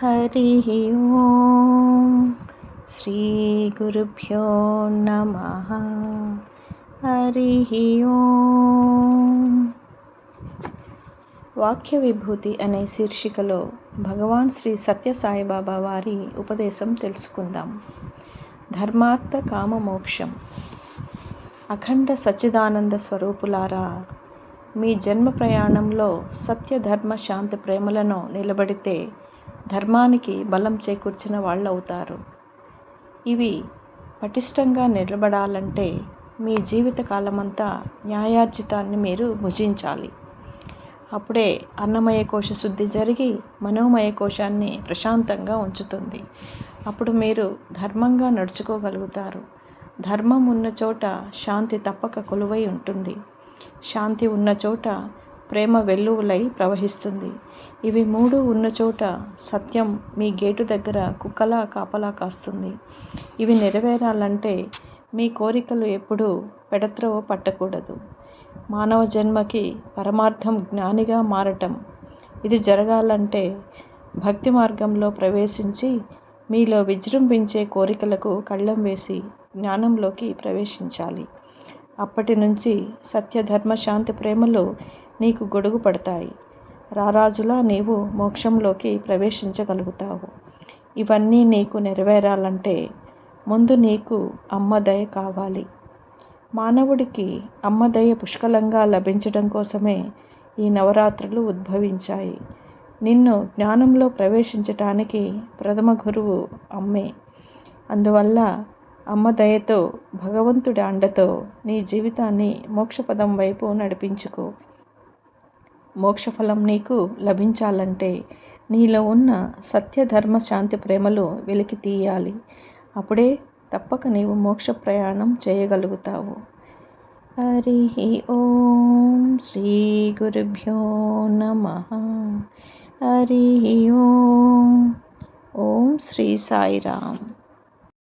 హరి ఓం శ్రీ గురుభ్యో నమ. హరి ఓం. వాక్య విభూతి అనే శీర్షికలో భగవాన్ శ్రీ సత్య సాయిబాబా వారి ఉపదేశం తెలుసుకుందాం. ధర్మార్థ కామ మోక్షం. అఖండ సచ్చిదానంద స్వరూపులారా మీ జన్మ ప్రయాణంలో సత్య ధర్మ శాంతి ప్రేమలను నిలబడితే ధర్మానికి బలం చేకూర్చిన వాళ్ళు అవుతారు ఇవి పటిష్టంగా నిలబడాలంటే మీ జీవిత కాలమంతా న్యాయార్జితాన్ని మీరు భుజించాలి. అప్పుడే అన్నమయ కోశ శుద్ధి జరిగి మనోమయ కోశాన్ని ప్రశాంతంగా ఉంచుతుంది. అప్పుడు మీరు ధర్మంగా నడుచుకోగలుగుతారు. ధర్మం ఉన్న చోట శాంతి తప్పక కొలువై ఉంటుంది. శాంతి ఉన్న చోట ప్రేమ వెల్లువలై ప్రవహిస్తుంది. ఇవి మూడు ఉన్న చోట సత్యం మీ గేటు దగ్గర కుక్కలా కాపలా కాస్తుంది. ఇవి నెరవేరాలంటే మీ కోరికలు ఎప్పుడూ పెడత్రవ పట్టకూడదు. మానవ జన్మకి పరమార్థం జ్ఞానిగా మారటం. ఇది జరగాలంటే భక్తి మార్గంలో ప్రవేశించి మీలో విజృంభించే కోరికలకు కళ్ళం వేసి జ్ఞానంలోకి ప్రవేశించాలి. అప్పటి నుంచి సత్యధర్మ శాంతి ప్రేమలు నీకు గొడుగు పడతాయి. రారాజులా నీవు మోక్షంలోకి ప్రవేశించగలుగుతావు. ఇవన్నీ నీకు నెరవేరాలంటే ముందు నీకు అమ్మదయ కావాలి. మానవుడికి అమ్మదయ పుష్కలంగా లభించడం కోసమే ఈ నవరాత్రులు ఉద్భవించాయి. నిన్ను జ్ఞానంలో ప్రవేశించటానికి ప్రథమ గురువు అమ్మే. అందువల్ల అమ్మ దయతో భగవంతుడి అండతో నీ జీవితాన్ని మోక్షపదం వైపు నడిపించుకో. మోక్షఫలం నీకు లభించాలంటే నీలో ఉన్న సత్యధర్మ శాంతి ప్రేమలు వెలికి తీయాలి. అప్పుడే తప్పక నీవు మోక్ష ప్రయాణం చేయగలుగుతావు. హరి ఓం శ్రీ గురుభ్యో నమ. హరి ఓం. ఓం శ్రీ సాయిరామ్.